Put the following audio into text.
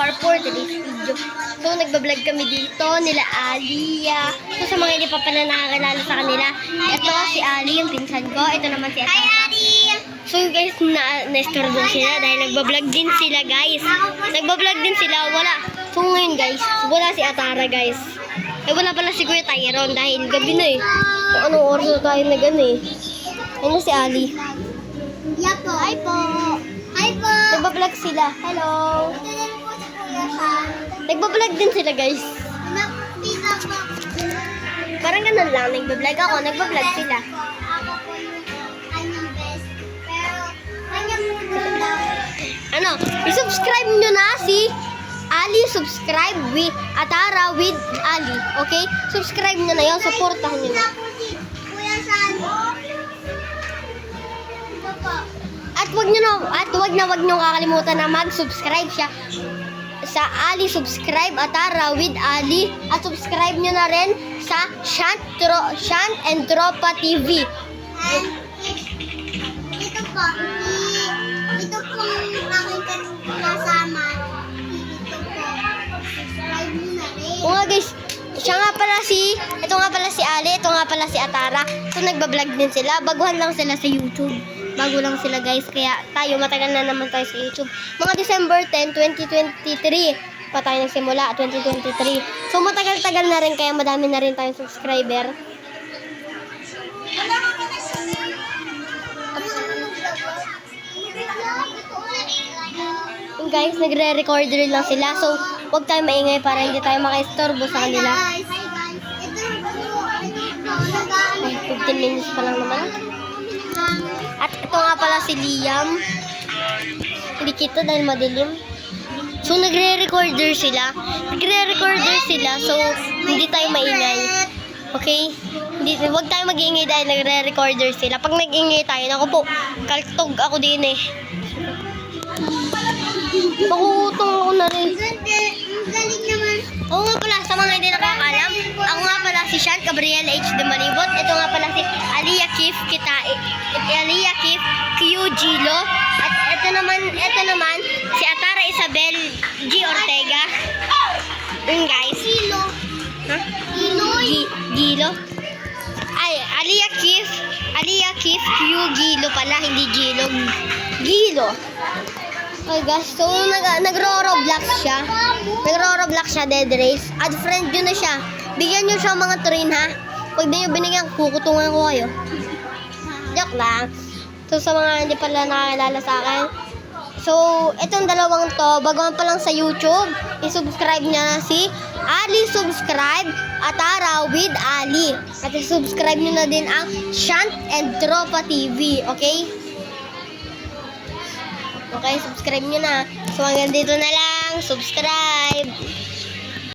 para for today's video. So, nagbablog kami dito, nila Alia. So, sa mga hindi pa pala nakakilala sa kanila, ito si Ali, yung pinsan ko. Ito naman si Atara. So, guys, na na-store din sila dahil nagbablog din sila, guys. Nagbablog din sila, wala. So, ngayon, guys, wala si Atara, guys. Eh, wala pala si Kuya Tyron dahil gabi na eh. Kung anong oras na tayo na gan eh. Ano si Ali? Yeah po. Hi po. Hi po. Nagbablog sila. Hello! Ito Nagbablog din sila, guys. Parang ganun lang, nagbablog ako, nagbablog sila. Ano, i-subscribe nyo na si Ali Subscribe with Atara with Ali. Okay? Subscribe nyo na yun, supportahan nyo na. At wag nyo na, at wag na wag nyo kakalimutan na mag-subscribe siya sa Ali Subscribe Atara with Ali at subscribe nyo na rin sa Shant, Tro, Shant and Tropa TV. And, ito po. Ito po aking kasama. Ito po. Subscribe nyo na rin. Oo nga guys, siya nga pala si, ito nga pala si Ali, ito nga pala si Atara. So nagbablog din sila, baguhan lang sila sa YouTube. Bago lang sila guys, kaya tayo matagal na naman tayo sa YouTube. Mga December 10, 2023 pa tayo nagsimula, 2023. So matagal-tagal na rin, kaya madami na rin tayong subscriber. Yung guys, nagre-recorder lang sila. So, huwag tayo maingay para hindi tayo makaistorbo sa kanila. Hi guys. Ay, 15 minutes pa lang naman. At ito nga pala si Liam. Hindi kita dahil madilim. So, nagre-recorder sila. Nagre-recorder sila. So, hindi tayo maingay. Okay? Hindi, huwag tayo mag-iingay dahil nagre-recorder sila. Pag nag-iingay tayo, naku po, kaltog ako din eh. Makukutong ako na rin. Galing. Oo nga pala, sa mga hindi nakakalam, ako nga pala si Sean Gabriel H. de Malibot. Ito Aliyah Kif Q. Gilo. At ito naman, ito naman, si Atara Isabel G. Ortega. Yun guys. Kilo. Ha? Iloy. Gi- Gilo. Ay, Aliyah Kif, Aliyah Kif Q. Gilo pala, hindi Gilo. Gilo. Okay guys, so nag nagro-roblox siya. Nagro-roblox siya, Dead Race. Add friend nyo na siya. Bigyan nyo siya mga train ha. Pag di nyo binigyan, kukutungan ko kayo. Joke lang. So sa mga hindi pala nakakilala sa akin. So, itong dalawang to, baguhan pa lang sa YouTube, i-subscribe niya na si Ali Subscribe Atara with Ali. At i-subscribe niyo na din ang Shant and Tropa TV, okay? Okay, subscribe nyo na. So hanggang dito na lang. Subscribe.